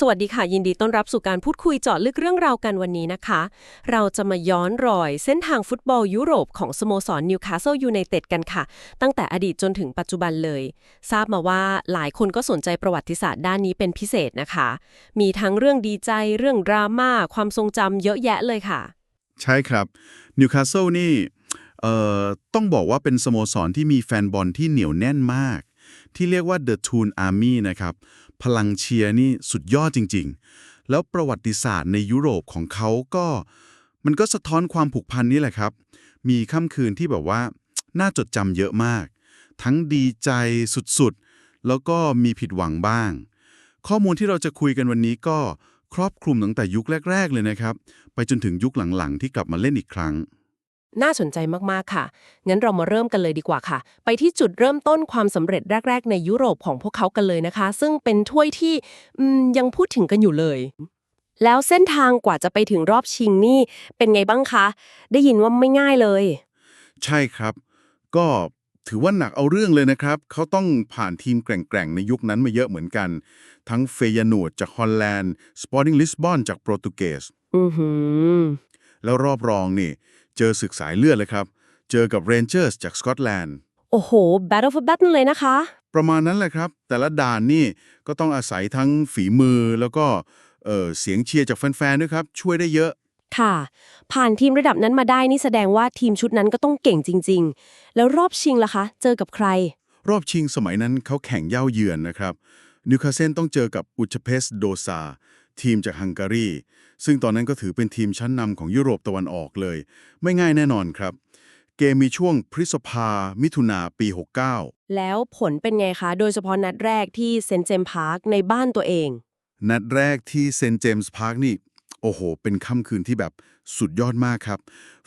สวัสดีค่ะ ยินดีต้อนรับสู่การพูดคุยเจาะลึกเรื่องราวกันวันนี้นะคะ เราจะมาย้อนรอยเส้นทางฟุตบอลยุโรปของสโมสรนิวคาสเซิลยูไนเต็ดกันค่ะ ตั้งแต่อดีตจนถึงปัจจุบันเลย ทราบมาว่าหลายคนก็สนใจประวัติศาสตร์ด้านนี้เป็นพิเศษนะคะ มีทั้งเรื่องดีใจเรื่องดราม่าความทรงจำเยอะแยะเลยค่ะ ใช่ครับนิวคาสเซิลนี่ต้องบอกว่าเป็นสโมสรที่มีแฟนบอลที่เหนียวแน่นมาก ที่เรียกว่า The Toon Army นะครับ พลังเชียร์นี่สุดยอดจริง ๆ แล้วประวัติศาสตร์ในยุโรปของเขาก็มันก็สะท้อนความผูกพันนี่แหละครับ มีค่ำคืนที่แบบว่า น่าจดจำเยอะมาก ทั้งดีใจสุดๆ แล้วก็มีผิดหวังบ้าง ข้อมูลที่เราจะคุยกันวันนี้ก็ครอบคลุมตั้งแต่ยุคแรก ๆ เลยนะครับ ไปจนถึงยุคหลังๆ ที่กลับมาเล่นอีกครั้ง น่าสนใจมากๆค่ะ งั้นเรามาเริ่มกันเลยดีกว่าค่ะ ไปที่จุดเริ่มต้นความสำเร็จแรก ๆ ในยุโรปของพวกเขากันเลยนะคะ ซึ่งเป็นถ้วยที่อืมยังพูดถึงกันอยู่เลย แล้วเส้นทางกว่าจะไปถึงรอบชิงนี่เป็นไงบ้างคะ ได้ยินว่าไม่ง่ายเลย ใช่ครับ ก็ถือว่าหนักเอาเรื่องเลยนะครับ เขาต้องผ่านทีมแกร่งๆ ในยุคนั้นมาเยอะเหมือนกัน ทั้งเฟยนูดจากฮอลแลนด์ สปอร์ติ้งลิสบอนจากโปรตุเกส อือหือ แล้วรอบรองนี่ เจอศึกสายเลือดเลยครับ เจอกับเรนเจอร์สจากสกอตแลนด์ โอ้โห Battle for Baton เลยนะคะ ประมาณนั้นแหละครับ แต่ละด่านนี่ก็ต้องอาศัยทั้งฝีมือแล้วก็เอ่อเสียงเชียร์จากแฟนๆด้วยครับ ช่วยได้เยอะ ค่ะ ผ่านทีมระดับนั้นมาได้นี่แสดงว่าทีมชุดนั้นก็ต้องเก่งจริง ๆ แล้วรอบชิงล่ะคะ เจอกับใคร รอบชิงสมัยนั้นเขาแข่งเย่าเยือนนะครับนิวคาสเซลต้องเจอกับอุชเพสโดซา ทีมจากฮังการี ซึ่งตอนนั้นก็ถือเป็นทีมชั้นนำของยุโรปตะวันออกเลย ไม่ง่ายแน่นอนครับ เกมมีช่วงพฤษภา มิถุนาปี 69 แล้วผลเป็นไงคะ โดยเฉพาะนัดแรกที่เซนต์เจมส์พาร์คในบ้านตัวเอง นัดแรกที่เซนต์เจมส์พาร์คนี่ โอ้โห เป็นค่ำคืนที่แบบสุดยอดมากครับ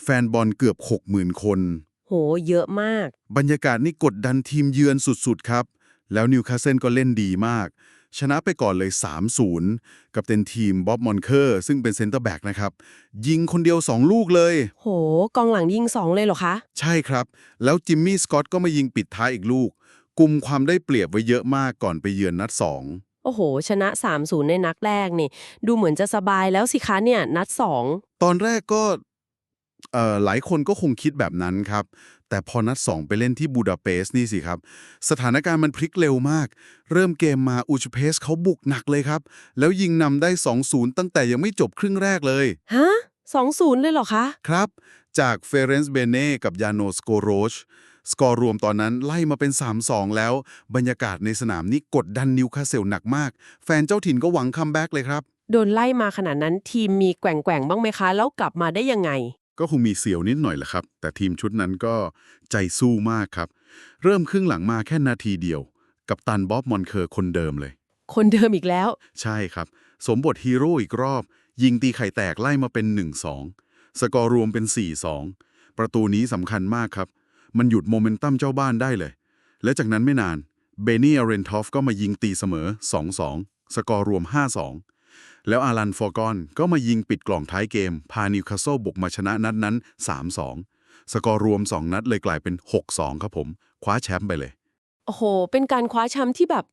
แฟนบอลเกือบ 60,000 คน โห เยอะมาก บรรยากาศนี่กดดันทีมเยือนสุดๆครับ แล้วนิวคาสเซิลก็เล่นดีมากชนะไปก่อนเลย 3-0 กับเต็นทีมบ๊อบมอนเคอร์ซึ่งเป็นเซนเตอร์แบ็กนะครับ ยิงคนเดียว 2 ลูกเลย โห กองหลังยิงสองเลยเหรอคะ ใช่ครับ แล้วจิมมี่สกอตก็มายิงปิดท้ายอีกลูกกุมความได้เปรียบไว้เยอะมากก่อนไปเยือนนัด 2โอ้โห ชนะ 3-0 ในนัดแรกนี่ ดูเหมือนจะสบายแล้วสิคะเนี่ย นัด 2 ตอนแรกก็เอ่อหลายคนก็คงคิดแบบนั้นครับ แต่พอนัด 2 ไปเล่นที่บูดาเปสต์นี่สิครับ สถานการณ์มันพลิกเร็วมาก เริ่มเกมมาอูชเพสเขาบุกหนักเลยครับ แล้วยิงนำได้ 2-0 ตั้งแต่ยังไม่จบครึ่งแรกเลย ฮะ2-0เลยเหรอคะ ครับ จากเฟเรนซ์เบเน่กับยาโนสโกโรช สกอร์รวมตอนนั้นไล่มาเป็น 3-2 แล้ว บรรยากาศในสนามนี่กดดันนิวคาสเซลหนักมาก แฟนเจ้าถิ่นก็หวังคัมแบ็กเลยครับ โดนไล่มาขนาดนั้นทีมมีแกว่งๆบ้างไหมคะ แล้วกลับมาได้ยังไง ก็คงมีเสียวนิดหน่อยแหละครับ แต่ทีมชุดนั้นก็ใจสู้มากครับ เริ่มครึ่งหลังมาแค่นาทีเดียว กับตันบ๊อบมอนเคอร์คนเดิมเลย คนเดิมอีกแล้ว ใช่ครับ สมบทฮีโร่อีกรอบ ยิงตีไข่แตกไล่มาเป็น 1-2 สกอร์รวมเป็น 4-2 ประตูนี้สำคัญมากครับ มันหยุดโมเมนตัมเจ้าบ้านได้เลย และจากนั้นไม่นานเบนี่อาเรนทอฟก็มายิงตีเสมอ 2-2 สกอร์รวม 5-2 แล้วอารันฟอร์กอนก็มายิงปิดกล่องท้ายเกม พานิวคาสเซิลบุกมาชนะนัดนั้น 3-2 สกอร์รวม 2 นัดเลยกลายเป็น 6-2 ครับผม คว้าแชมป์ไปเลย โอ้โห เป็นการคว้าแชมป์ที่แบบ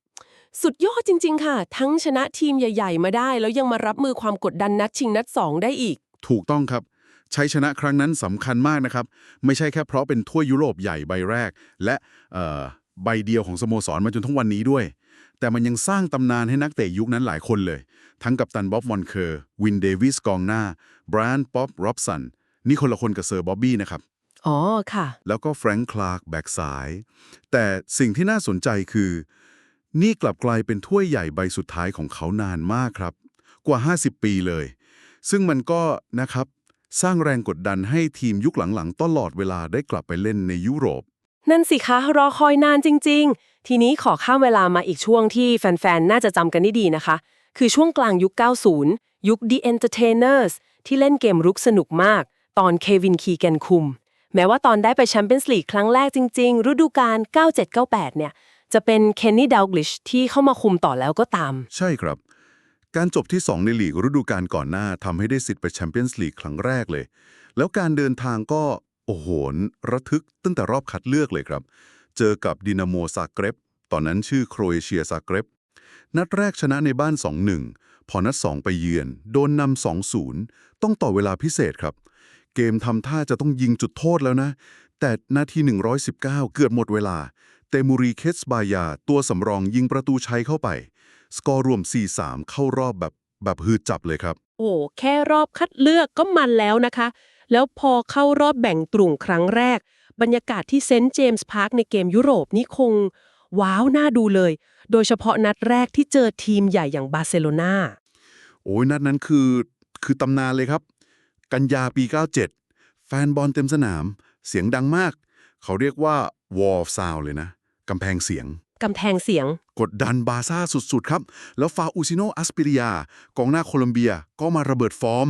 สุดยอดจริง ๆ ค่ะ ทั้งชนะทีมใหญ่ ๆ มาได้ แล้วยังมารับมือความกดดันนัดชิงนัด 2 ได้อีก ถูกต้องครับชัยชนะครั้งนั้นสำคัญมากนะครับ ไม่ใช่แค่เพราะเป็นถ้วยยุโรปใหญ่ใบแรก และเอ่อใบเดียวของสโมสรมาจนทั้งวันนี้ด้วย แต่มันยังสร้างตำนานให้นักเตะยุคนั้นหลายคนเลย ทั้งกับตันบ๊อบวอนเคอร์ วินเดวิสกองหน้าบรานป๊อบร็อบสัน นี่คนละคนกับเซอร์บ๊อบบี้นะครับ อ๋อ ค่ะ แล้วก็แฟรงค์คลาร์กแบ็กซ้าย แต่สิ่งที่น่าสนใจคือ นี่กลับกลายเป็นถ้วยใหญ่ใบสุดท้ายของเขานานมากครับ กว่า 50 ปีเลย ซึ่งมันก็นะครับสร้างแรงกดดันให้ทีมยุคหลังๆ ตลอดเวลาได้กลับไปเล่นในยุโรป นั่นสิคะ รอคอยนานจริง ๆ ทีนี้ขอข้ามเวลามาอีกช่วงที่แฟนๆ น่าจะจำกันได้ดีนะคะ คือช่วงกลางยุค 90 ยุค The Entertainers ที่เล่นเกมรุกสนุกมาก ตอนเควินคีแกนคุม แม้ว่าตอนได้ไปแชมเปี้ยนส์ลีกครั้งแรกจริง ๆ ฤดูกาล 97-98 เนี่ย จะเป็นเคนนี่ดาวกลิชที่เข้ามาคุมต่อแล้วก็ตาม ใช่ครับ การจบที่ 2 ในลีกฤดูกาลก่อนหน้าทำให้ได้สิทธิ์ไปแชมเปี้ยนส์ลีกครั้งแรกเลย แล้วการเดินทางก็โอ้โหระทึกตั้งแต่รอบคัดเลือกเลยครับ เจอกับดินาโมซาเกร็บตอนนั้นชื่อโครเอเชียซาเกร็บนัดแรกชนะในบ้าน 2-1 พอนัด 2 ไปเยือน โดนนำ2-0 ต้องต่อเวลาพิเศษครับ เกมทำท่าจะต้องยิงจุดโทษแล้วนะ แต่นาที 119 เกือบหมดเวลา เตมูรีเคสบายา ตัวสำรองยิงประตูชัยเข้าไป สกอร์รวม 4-3 เข้ารอบแบบแบบฮืดจับเลยครับ โอ้ แค่รอบคัดเลือกก็มันแล้วนะคะ แล้วพอเข้ารอบแบ่งกลุ่มครั้งแรก บรรยากาศที่เซนต์เจมส์พาร์คในเกมยุโรปนี่คง ว้าวน่าดูเลย โดยเฉพาะนัดแรกที่เจอทีมใหญ่อย่างบาร์เซโลนาโอ้ยนัดนั้นคือคือตำนานเลยครับ กันยาปี 97 แฟนบอลเต็มสนาม เสียงดังมาก เขาเรียกว่า wall sound เลยนะกำแพงเสียงกำแพงเสียง กดดันบาร์ซ่าสุด ๆ ครับ แล้วฟาอูซิโนอัสปิริยากองหน้าโคลัมเบียก็มาระเบิดฟอร์ม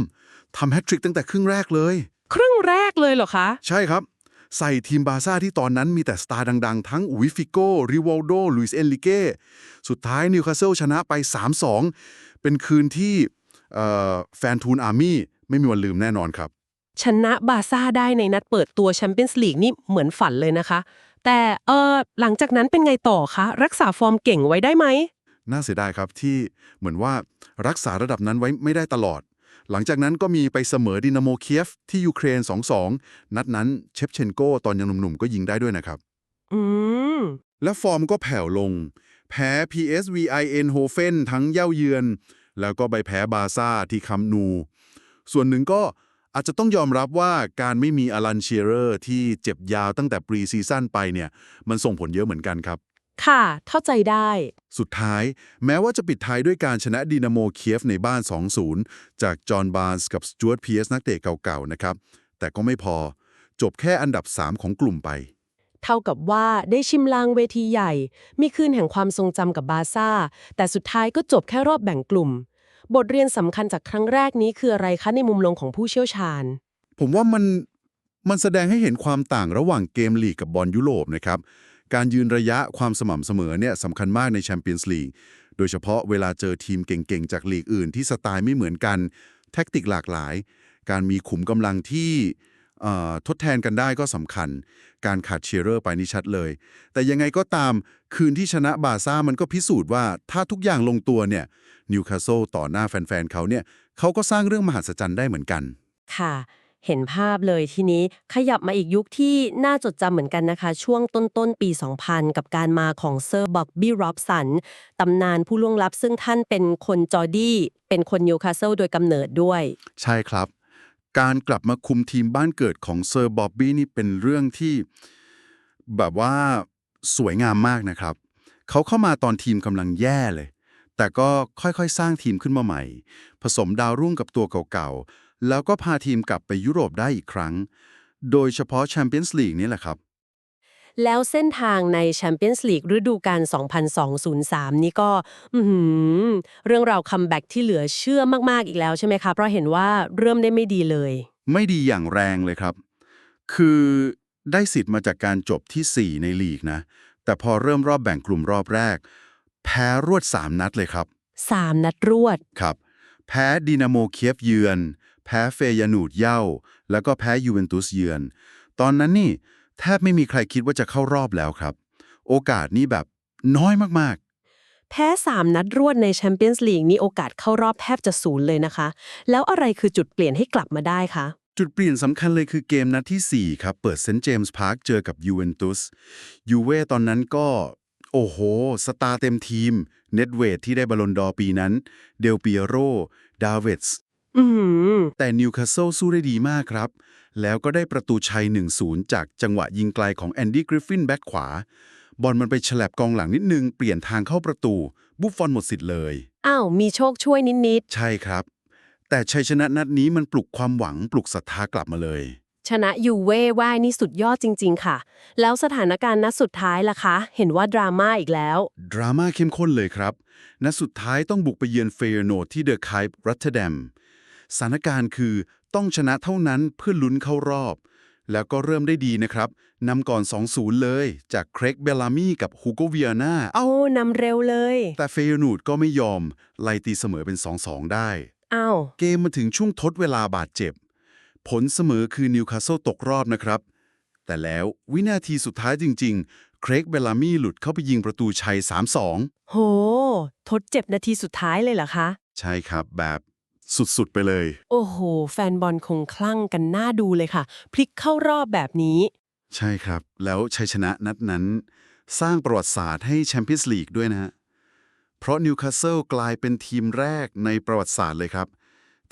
ทำแฮตทริกตั้งแต่ครึ่งแรกเลย ครึ่งแรกเลยเหรอคะ ใช่ครับ ใส่ทีมบาร์ซ่าที่ตอนนั้นมีแต่สตาร์ดังๆ ทั้งวิฟิโก้ริวอลโดลุยส์เอนริเก้สุดท้ายนิวคาสเซิลชนะไป 3-2 เป็นคืนที่เอ่อแฟนทูนอาร์มี่ไม่มีวันลืมแน่นอนครับ ชนะบาร์ซ่าได้ในนัดเปิดตัวแชมเปี้ยนส์ลีกนี่เหมือนฝันเลยนะคะ แต่เออหลังจากนั้นเป็นไงต่อคะ รักษาฟอร์มเก่งไว้ได้ไหม น่าเสียดายครับที่เหมือนว่ารักษาระดับนั้นไว้ไม่ได้ตลอด หลังจากนั้นก็มีไปเสมอดินาโมเคียฟที่ยูเครน 2-2 นัดนั้นเชฟเชนโกตอนยังหนุ่มๆ ก็ยิงได้ด้วยนะครับ อืม และฟอร์มก็แผ่วลง แพ้ PSV Eindhoven ทั้งเย่าเยือน แล้วก็ไปแพ้บาร์ซ่าที่คัมป์นู ส่วนหนึ่งก็อาจจะต้องยอมรับว่าการไม่มีอลันเชียเรอร์ที่เจ็บยาวตั้งแต่ปรีซีซั่นไปเนี่ย มันส่งผลเยอะเหมือนกันครับ ค่ะ เข้าใจได้ สุดท้าย แม้ว่าจะปิดท้ายด้วยการชนะดีนาโมเคียฟในบ้าน 2-0 จากจอห์นบาร์นส์กับสจวตเพียสนักเตะเก่าๆนะครับ แต่ก็ไม่พอ จบแค่อันดับ 3 ของกลุ่มไป เท่ากับว่าได้ชิมลางเวทีใหญ่ มีคืนแห่งความทรงจำกับบาร์ซ่า แต่สุดท้ายก็จบแค่รอบแบ่งกลุ่ม บทเรียนสำคัญจากครั้งแรกนี้คืออะไรคะในมุมลงของผู้เชี่ยวชาญ ผมว่ามันมันแสดงให้เห็นความต่างระหว่างเกมลีกกับบอลยุโรปนะครับ การยืนระยะความสม่ำเสมอเนี่ยสำคัญมากในแชมเปี้ยนส์ลีก โดยเฉพาะเวลาเจอทีมเก่งๆ จากลีกอื่นที่สไตล์ไม่เหมือนกัน แท็กติกหลากหลาย การมีขุมกำลังที่ทดแทนกันได้ก็สำคัญ การขาดเชียร์เรอร์ไปนี่ชัดเลย แต่ยังไงก็ตามคืนที่ชนะบาซ่ามันก็พิสูจน์ว่าถ้าทุกอย่างลงตัวเนี่ยนิวคาสเซิลต่อหน้าแฟนๆเขาเนี่ยเขาก็สร้างเรื่องมหัศจรรย์ได้เหมือนกัน ค่ะ เห็นภาพเลยทีนี้ขยับมาอีกยุคที่น่าจดจำเหมือนกันนะคะ ช่วงต้นต้นปี 2000 กับการมาของเซอร์บ็อบบี้ร็อบสันตำนานผู้ล่วงลับซึ่งท่านเป็นคนจอร์ดี้เป็นคนนิวคาสเซิลโดยกำเนิดด้วย ใช่ครับ การกลับมาคุมทีมบ้านเกิดของเซอร์บ๊อบบี้นี่เป็นเรื่องที่ แบบว่าสวยงามมากนะครับ เขาเข้ามาตอนทีมกำลังแย่เลยแต่ก็ค่อยๆ สร้างทีมขึ้นมาใหม่ ผสมดาวรุ่งกับตัวเก่าๆ แล้วก็พาทีมกลับไปยุโรปได้อีกครั้ง โดยเฉพาะแชมเปี้ยนส์ลีกนี่แหละครับ แล้วเส้นทางในแชมเปี้ยนส์ลีกฤดูกาล2002-03 นี่ก็อือหือเรื่องราวคัมแบ็กที่เหลือเชื่อมากๆอีกแล้วใช่ไหมคะเพราะเห็นว่าเริ่มได้ไม่ดีเลย ไม่ดีอย่างแรงเลยครับ คือได้สิทธิ์มาจากการจบทีสี่4 ในลีกนะ แต่พอเริ่มรอบแบ่งกลุ่มรอบแรก แพ้รวด 3 นัดเลยครับ 3 นัดรวดครับ แพ้ดินาโมเคียฟเยือนแพ้เฟยานูดเย่า แล้วก็แพ้ยูเวนตุสเยือน ตอนนั้นนี่แทบไม่มีใครคิดว่าจะเข้ารอบแล้วครับ โอกาสนี่แบบน้อยมากแพ้ 3 นัดรวดในแชมเปี้ยนส์ลีกนี่โอกาสเข้ารอบแทบจะศูนย์เลยนะคะ แล้วอะไรคือจุดเปลี่ยนให้กลับมาได้คะๆจุดเปลี่ยนสำคัญเลยคือเกมนัดทีสี่ 4 ครับ เปิดเซนต์เจมส์พาร์คเจอกับยูเวนตุสยูเว่ตอนนั้นก็ โอ้โห สตาร์เต็มทีม เน็ตเวทที่ได้บอลลอนดอร์ปีนั้น เดลเปียโร ดาวิดส์ อือหือแต่นิวคาสเซิลสู้ได้ดีมากครับ แล้วก็ได้ประตูชัย 1-0 จากจังหวะยิงไกลของแอนดี้กริฟฟินแบ็กขวา บอลมันไปฉลับกองหลังนิดนึง เปลี่ยนทางเข้าประตู บุฟฟอนหมดสิทธิ์เลย อ้าว มีโชคช่วยนิด ใช่ครับ แต่ชัยชนะนัดนี้มันปลุกความหวังปลุกศรัทธากลับมาเลย ๆ ชนะยูเว่ว่ายนี่สุดยอดจริง ๆ ค่ะ แล้วสถานการณ์นัดสุดท้ายล่ะคะ เห็นว่าดราม่าอีกแล้ว ดราม่าเข้มข้นเลยครับ นัดสุดท้ายต้องบุกไปเยือนเฟยร์โนดที่เดอะไคป์รัตเทอร์แดม สถานการณ์คือต้องชนะเท่านั้นเพื่อลุ้นเข้ารอบ แล้วก็เริ่มได้ดีนะครับนำก่อน 2-0 เลย จากเครกเบลลามี่กับฮูโกเวียนาเอานำเร็วเลย แต่เฟยร์โนดก็ไม่ยอม ไล่ตีเสมอเป็น 2-2 ได้อ้าวเกมมาถึงช่วงทดเวลาบาดเจ็บ ผลเสมอคือนิวคาสเซิลตกรอบนะครับ แต่แล้ววินาทีสุดท้ายจริง ๆ เครกเบลลามี่หลุดเข้าไปยิงประตูชัย 3-2 โห ทดเจ็บนาทีสุดท้ายเลยเหรอคะ ใช่ครับแบบ สุดๆ ไปเลย โอ้โห แฟนบอลคงคลั่งกันหน้าดูเลยค่ะ พลิกเข้ารอบแบบนี้ ใช่ครับ แล้วชัยชนะนัดนั้น สร้างประวัติศาสตร์ให้แชมเปี้ยนส์ลีกด้วยนะฮะ เพราะนิวคาสเซิลกลายเป็นทีมแรกในประวัติศาสตร์เลยครับ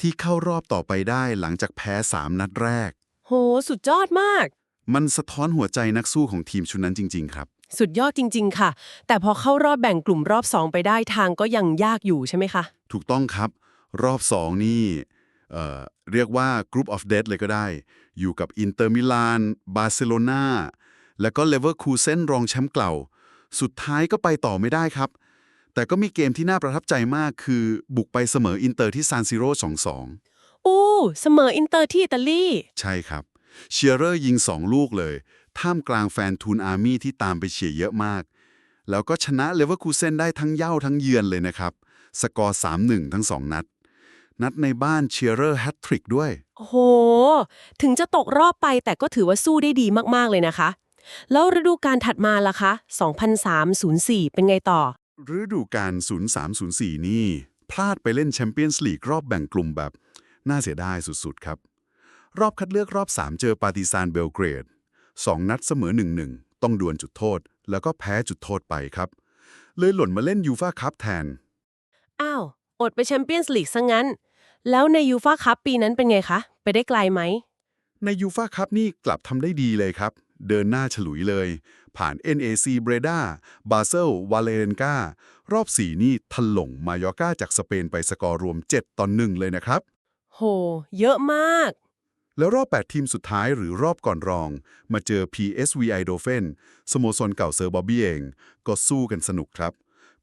ที่เข้ารอบต่อไปได้หลังจากแพ้ 3 นัดแรก โห สุดยอดมาก มันสะท้อนหัวใจนักสู้ของทีมชุดนั้นจริง ๆ ครับ สุดยอดจริง ๆ ค่ะ แต่พอเข้ารอบแบ่งกลุ่มรอบ2ไปได้ทางก็ยังยากอยู่ใช่ไหมคะ ถูกต้องครับ รอบ 2 นี่เอ่อเรียกว่า Group of Death เลยก็ได้ อยู่กับอินเตอร์มิลานบาร์เซโลนาแล้วก็เลเวอร์คูเซนรองแชมป์เก่า สุดท้ายก็ไปต่อไม่ได้ครับ แต่ก็มีเกมที่น่าประทับใจมากคือบุกไปเสมออินเตอร์ที่ซานซิโร่2-2 อู้เสมออินเตอร์ที่อิตาลี ใช่ครับ เชียร์เรอร์ยิง 2 ลูกเลย ท่ามกลางแฟนทูนอาร์มี่ที่ตามไปเชียร์เยอะมาก แล้วก็ชนะเลเวอร์คูเซนได้ทั้งเย่าทั้งเยือนเลยนะครับ สกอร์ 3-1 ทั้ง 2 นัด นัดในบ้านเชียร์เรอร์แฮตทริกด้วย โอ้โห ถึงจะตกรอบไปแต่ก็ถือว่าสู้ได้ดีมาก ๆ เลยนะคะ แล้วฤดูกาลถัดมาล่ะคะ 2003-04 เป็นไงต่อ ฤดูกาล0304 นี่ พลาดไปเล่นแชมเปี้ยนส์ลีกรอบแบ่งกลุ่มแบบ น่าเสียดายสุด ๆ ครับ รอบคัดเลือกรอบ 3 เจอปาร์ติซานเบลเกรด 2 นัดเสมอ 1-1 ต้องดวลจุดโทษ แล้วก็แพ้จุดโทษไปครับ เลยหล่นมาเล่นยูฟาคัพแทน อ้าว อดไปแชมเปี้ยนส์ลีกซะงั้น แล้วในยูฟาคัพปีนั้นเป็นไงคะ ไปได้ไกลไหม ในยูฟาคัพนี่กลับทำได้ดีเลยครับ เดินหน้าฉลุยเลย ผ่าน NAC เบรดาบาเซลวาเลนการอบ4นี่ถล่งมายอร์กาจากสเปนไปสกอร์รวม 7ต่อ1เลยนะครับ โห เยอะมาก แล้วรอบ 8 ทีมสุดท้ายหรือรอบก่อนรอง มาเจอ PSV Eindhoven สโมสรเก่าเซอร์บอบบี้เอง ก็สู้กันสนุกครับ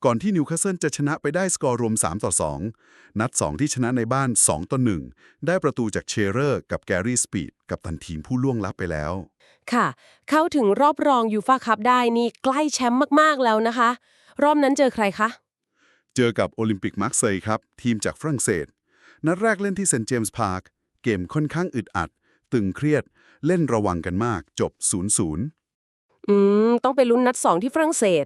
ก่อนที่นิวคาสเซิลจะชนะไปได้สกอร์รวม 3 ต่อ 2 นัด 2 ที่ชนะในบ้าน 2 ต่อ 1 ได้ประตูจากเชเรอร์ กับแกรี่สปีด กับตันทีมผู้ล่วงลับไปแล้ว ค่ะ เข้าถึงรอบรองยูฟาคัพได้นี่ใกล้แชมป์มากๆแล้วนะคะ รอบนั้นเจอใครคะ เจอกับโอลิมปิกมาร์เซย์ครับ ทีมจากฝรั่งเศส นัดแรกเล่นที่เซนต์เจมส์พาร์ค เกมค่อนข้างอึดอัด ตึงเครียด เล่นระวังกันมาก จบ 0-0อืม ต้องไปลุ้นนัด2ที่ฝรั่งเศส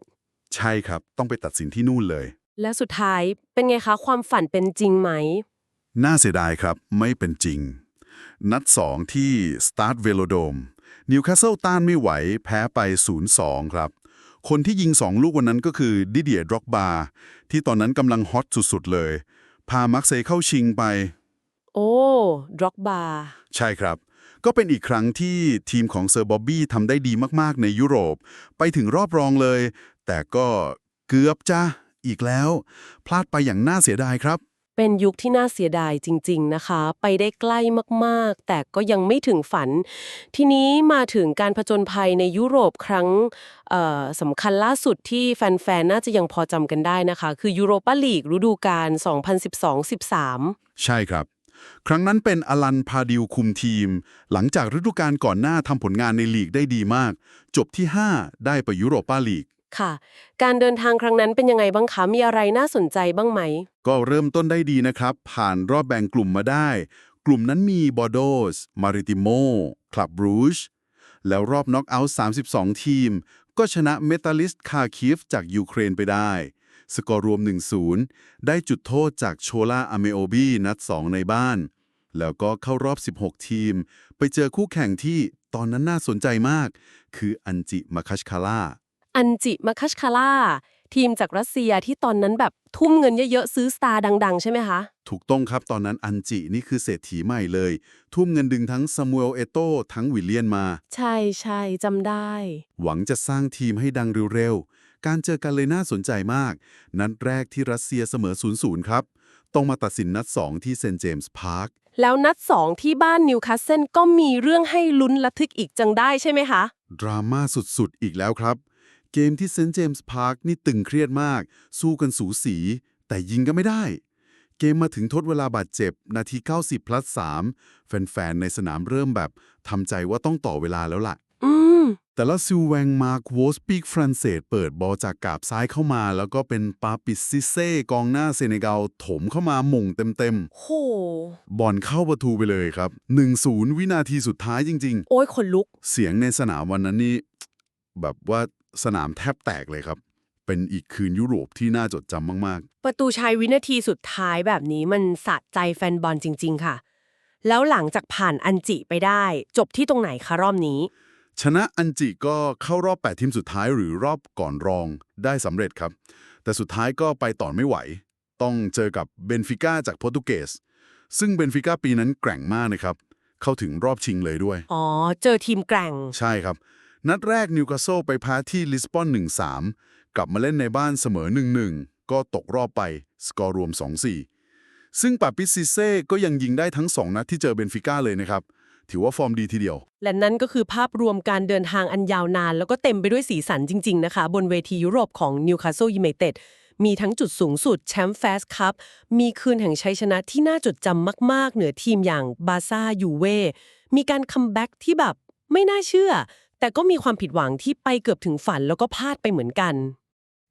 ใช่ครับ ต้องไปตัดสินที่นู่นเลย และสุดท้ายเป็นไงคะความฝันเป็นจริงไหม น่าเสียดายครับ ไม่เป็นจริง นัด 2 ที่ Start Velodrome นิวคาสเซิลต้านไม่ไหว แพ้ไป 0-2 ครับ คนที่ยิง 2 ลูกวันนั้นก็คือดิเดียดร็อกบาที่ตอนนั้นกำลังฮอตสุด ๆ เลย พามักเซย์เข้าชิงไป โอ้ดร็อกบาใช่ครับก็เป็นอีกครั้งที่ทีมของเซอร์บอบบี้ทำได้ดีมาก ๆ ในยุโรป ไปถึงรอบรองเลย แต่ก็เกือบจ้าอีกแล้ว พลาดไปอย่างน่าเสียดายครับ เป็นยุคที่น่าเสียดายจริง ๆ นะคะ ไปได้ใกล้มากๆ แต่ก็ยังไม่ถึงฝัน ทีนี้มาถึงการผจญภัยในยุโรปครั้งเอ่อสำคัญล่าสุดที่แฟน ๆ น่าจะยังพอจำกันได้นะคะ คือยูโรปาลีกฤดูกาล 2012-13 ใช่ครับครั้งนั้นเป็นอลันพาดิวคุมทีม หลังจากฤดูกาลก่อนหน้าทำผลงานในลีกได้ดีมาก จบที่ 5 ได้ไปยุโรปาลีก ค่ะ การเดินทางครั้งนั้นเป็นยังไงบ้างคะ มีอะไรน่าสนใจบ้างไหม ก็เริ่มต้นได้ดีนะครับ ผ่านรอบแบ่งกลุ่มมาได้ กลุ่มนั้นมีบอร์โดสมาริติโมคลับบรูชแล้วรอบน็อกเอาท์32 ทีม ก็ชนะเมทัลิสต์คาคิฟจากยูเครนไปได้ สกอร์รวม 1-0 ได้จุดโทษจากโชลาอเมโอบีนัด 2 ในบ้าน แล้วก็เข้ารอบ 16 ทีม ไปเจอคู่แข่งที่ตอนนั้นน่าสนใจมาก คืออันจิมาคัชคาร่า อันจิมาคัชคาร่าทีมจากรัสเซียที่ตอนนั้นแบบทุ่มเงินเยอะๆซื้อสตาร์ดัง ๆ ใช่ไหมคะ ถูกต้องครับตอนนั้นอันจินี่คือเศรษฐีใหม่เลย ทุ่มเงินดึงทั้งซามูเอลเอโตทั้งวิลเลียนมา ใช่ใช่จำได้ หวังจะสร้างทีมให้ดังเร็วๆ การเจอกันเลยน่าสนใจมาก นัดแรกที่รัสเซียเสมอ 0-0 ครับ ต้องมาตัดสินนัด 2 ที่เซนต์เจมส์พาร์คแล้วนัด 2 ที่บ้านนิวคาสเซิลก็มีเรื่องให้ลุ้นระทึกอีกจังได้ใช่ไหมคะดราม่าสุดๆอีกแล้วครับ เกมที่เซนต์เจมส์พาร์คนี่ตึงเครียดมาก สู้กันสูสี แต่ยิงก็ไม่ได้ เกมมาถึงทดเวลาบาดเจ็บ นาที 90 plus 3 แฟน ๆ ในสนามเริ่มแบบทำใจว่าต้องต่อเวลาแล้วล่ะอืมแต่ละซิลแวงมาร์คโวสปีกฝรั่งเศสเปิดบอลจากกาบซ้ายเข้ามา แล้วก็เป็นปาปิสซิเซ่กองหน้าเซเนกัลถมเข้ามาหม่งเต็มโหๆบอลเข้าประตูไปเลยครับ 1-0 วินาทีสุดท้ายจริงโอ้ยขนลุกๆเสียงในสนามวันนั้นนี่แบบว่า สนามแทบแตกเลยครับไปเป็นอีกคืนยุโรปที่น่าจดจำมากประตูชัยวินาทีสุดท้ายแบบนี้มันสะใจแฟนบอลจริง ๆ ค่ะ แล้วหลังจากผ่านอันจิไปได้ จบที่ตรงไหนคะรอบนี้ๆชนะอันจิก็เข้ารอบ 8 ทีมสุดท้ายหรือรอบก่อนรองได้สำเร็จครับ แต่สุดท้ายก็ไปต่อไม่ไหว ต้องเจอกับเบนฟิก้าจากโปรตุเกสซึ่งเบนฟิก้าปีนั้นแกร่งมากนะครับ เข้าถึงรอบชิงเลยด้วย อ๋อ เจอทีมแกร่ง ใช่ครับ นัดแรกนิวคาสเซิลไปแพ้ที่ลิสบอน 1-3 กลับมาเล่นในบ้านเสมอ 1-1 ก็ตกรอบไปสกอร์รวม 2-4 ซึ่งปาปิซิเซ่ก็ยังยิงได้ทั้ง 2 นัดที่เจอเบนฟิก้าเลยนะครับ ถือว่าฟอร์มดีทีเดียว และนั่นก็คือภาพรวมการเดินทางอันยาวนาน แล้วก็เต็มไปด้วยสีสันจริง ๆ นะคะ บนเวทียุโรปของ Newcastle United มีทั้งจุดสูงสุดแชมป์แฟสคัพมีคืนแห่งชัยชนะที่น่าจดจำมาก ๆ เหนือทีมอย่างบาซ่ายูเวมีการคัมแบ็กที่แบบไม่น่าเชื่อ แต่ก็มีความผิดหวังที่ไปเกือบถึงฝันแล้วก็พลาดไปเหมือนกัน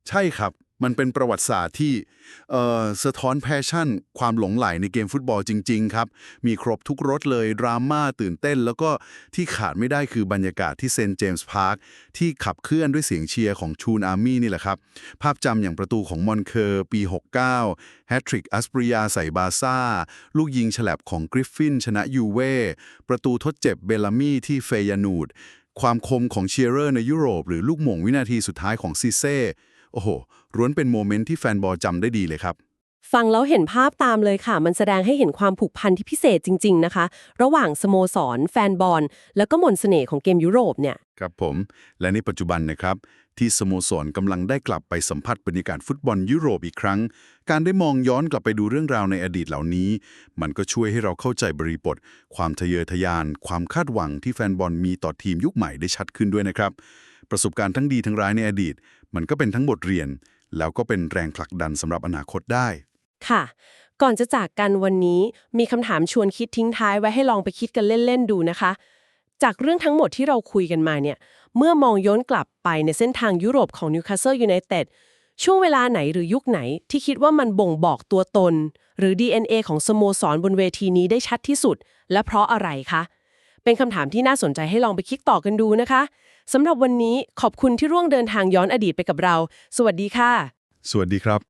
ใช่ครับ มันเป็นประวัติศาสตร์ที่เอ่อสะท้อนแพชชั่น ความหลงใหลในเกมฟุตบอลจริง ๆ ครับ มีครบทุกรสเลยดราม่าตื่นเต้น แล้วก็ที่ขาดไม่ได้คือบรรยากาศที่เซนต์เจมส์พาร์คที่ขับเคลื่อนด้วยเสียงเชียร์ของชูนอาร์มี่นี่แหละครับ ภาพจำอย่างประตูของมอนเคอร์ปี 69 แฮตทริกอัสปริยาใส่บาซ่า ลูกยิงฉลับของกริฟฟินชนะยูเว่ประตูทดเจ็บเบลลามี่ที่เฟยานูด ความคมของเชียร์เรอร์ในยุโรป หรือลูกหม่งวินาทีสุดท้ายของซีเซ่โอ้โหร้วนเป็นโมเมนต์ที่แฟนบอลจำได้ดีเลยครับ ฟังแล้วเห็นภาพตามเลยค่ะ มันแสดงให้เห็นความผูกพันที่พิเศษจริง ๆ นะคะ ระหว่างสโมสร แฟนบอล แล้วก็มนต์เสน่ห์ของเกมยุโรปเนี่ย ครับผม และในปัจจุบันนะครับ ที่สโมสรกำลังได้กลับไปสัมผัสบรรยากาศฟุตบอลยุโรปอีกครั้ง การได้มองย้อนกลับไปดูเรื่องราวในอดีตเหล่านี้ มันก็ช่วยให้เราเข้าใจบริบท ความทะเยอทะยาน ความคาดหวังที่แฟนบอลมีต่อทีมยุคใหม่ได้ชัดขึ้นด้วยนะครับ ประสบการณ์ทั้งดีทั้งร้ายในอดีต มันก็เป็นทั้งบทเรียน แล้วก็เป็นแรงผลักดันสำหรับอนาคตได้ ค่ะ ก่อนจะจากกันวันนี้มีคำถามชวนคิดทิ้งท้ายไว้ให้ลองไปคิดกันเล่นๆดูนะคะ จากเรื่องทั้งหมดที่เราคุยกันมาเนี่ย เมื่อมองย้อนกลับไปในเส้นทางยุโรปของ Newcastle United ช่วงเวลาไหนหรือยุคไหนที่คิดว่ามันบ่งบอกตัวตน หรือ DNA ของสโมสรบนเวทีนี้ได้ชัดที่สุด และเพราะอะไรคะ เป็นคำถามที่น่าสนใจให้ลองไปคิดต่อกันดูนะคะสำหรับวันนี้ขอบคุณที่ร่วงเดินทางย้อนอดีตไปกับเรา สวัสดีค่ะ สวัสดีครับ